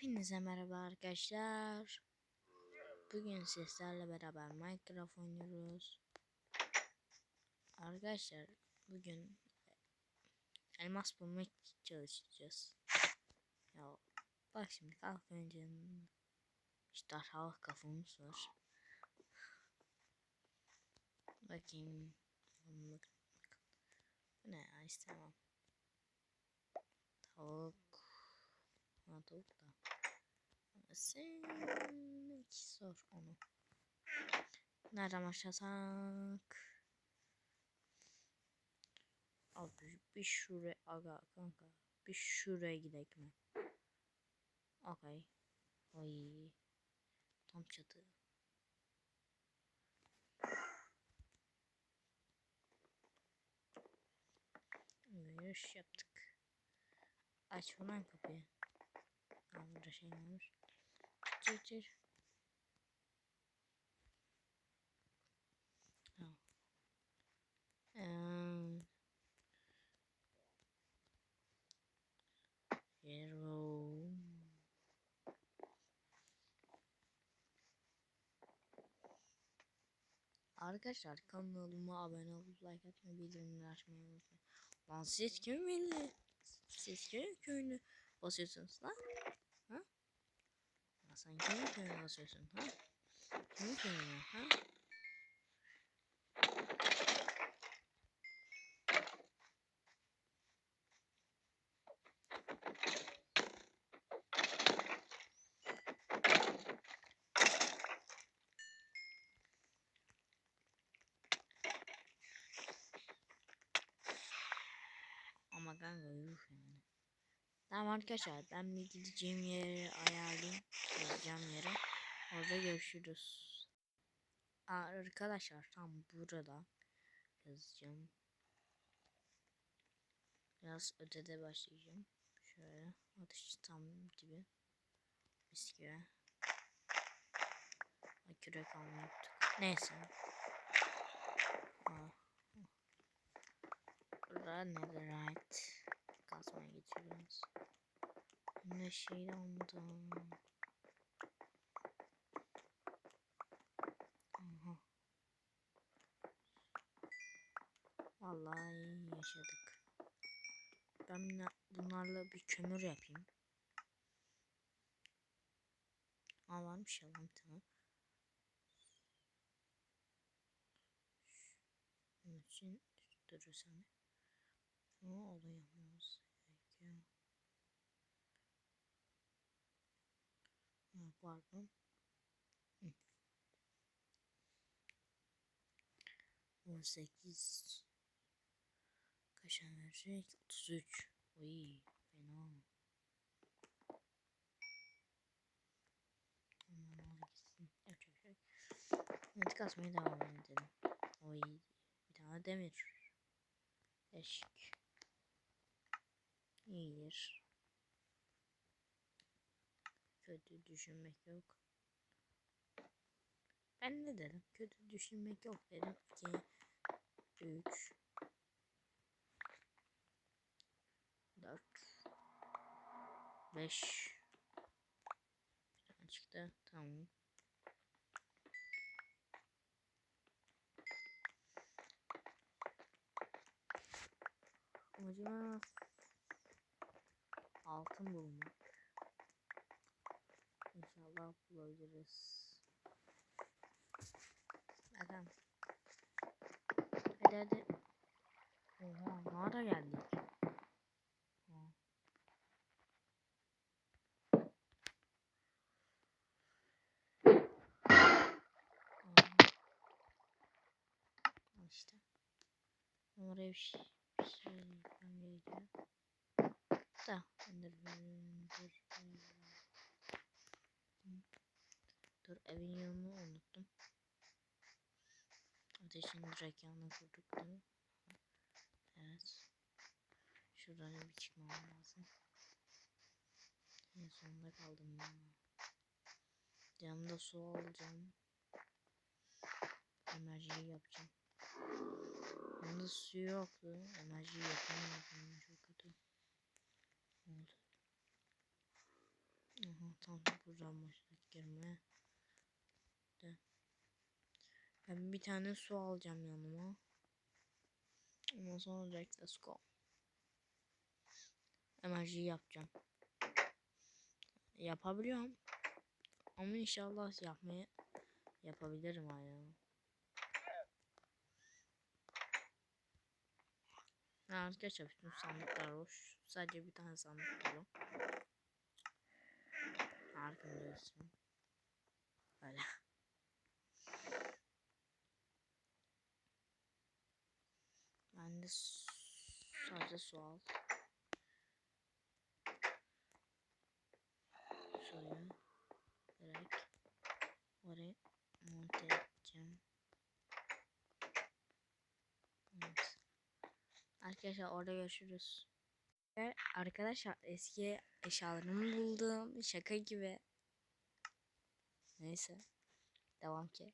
Hepinize merhaba arkadaşlar. Bugün sizlerle beraber Minecraft oynuyoruz. Arkadaşlar bugün elmas bulmak çalışacağız. Ya bak şimdi kalk önce işte hava kafamız var. Bakayım. Bu ne ya istemem. Tavuk. Ha tavuk da. Sen hiç sor onu. Nereden başlasak? Abi bir şuraya aga kanka. Bir şuraya gidelim mi? Okay. Ay. Tam çatı. Yürüyüş yaptık. Aç falan kapıyı. Aa, burada şey varmış. Tamam. Um, Hero. Arkadaşlar kanalıma abone olup like atmayı, bildirimleri açmayı unutmayın. Lan siz kim milli? Siz kim köyünü basıyorsunuz lan? Sen kimin köyüne basıyorsun ha? Kimin köyüne ha? Ama kanka yuh yani. Tamam arkadaşlar ben bir gideceğim yeri ayarlayayım. Yazacağım yere. Orada görüşürüz. Arkadaşlar tam burada yazacağım. Biraz ötede başlayacağım. Şöyle atış tam gibi. Mis gibi. Kürek almayı unuttuk. Neyse. Aa. Burada netherite kazmaya geçiyoruz. Ne şey almadım. Aha. Vallahi yaşadık. Ben bunlarla bir kömür yapayım. Aa varmış ya lan tane. Bunun için durursan. Ne oluyoruz gerekiyor. Ha, pardon. Hı. 18 Kaç verecek? 33 Oy fena Aman al şey yok. Evet kasmaya devam edelim Oy bir tane demir Eşik İyidir. Kötü düşünmek yok. Ben ne dedim? Kötü düşünmek yok dedim. 2 3 4 5 Bir tane çıktı. Tamam. Amacımız altın bulmak. İnşallah bulabiliriz. Bakalım. Hadi hadi. Oha ne ara geldik. İşte. Oraya bir şey, bir şey yapmam da. Dur evin yolunu unuttum. Ateşin direkt yanına kurduk evet. Şuradan bir çıkmam lazım. En sonunda kaldım ya yanımda su alacağım. Enerjiyi yapacağım. Yanımda su yoktu. Enerjiyi yapamıyordum Tamam buradan başladık girmeye. De. Ben bir tane su alacağım yanıma. Ondan sonra direkt let's go. Enerji yapacağım. Yapabiliyorum. Ama inşallah yapmaya yapabilirim hala. Ha, Arkadaşlar bütün sandıklar boş. Sadece bir tane sandık dolu. Göstereyim. Öyle. Ben de sadece su al. Suyu direkt oraya monte edeceğim. Evet. Arkadaşlar orada görüşürüz. Arkadaşlar eski eşyalarımı buldum. Şaka gibi. Neyse. Devam ki.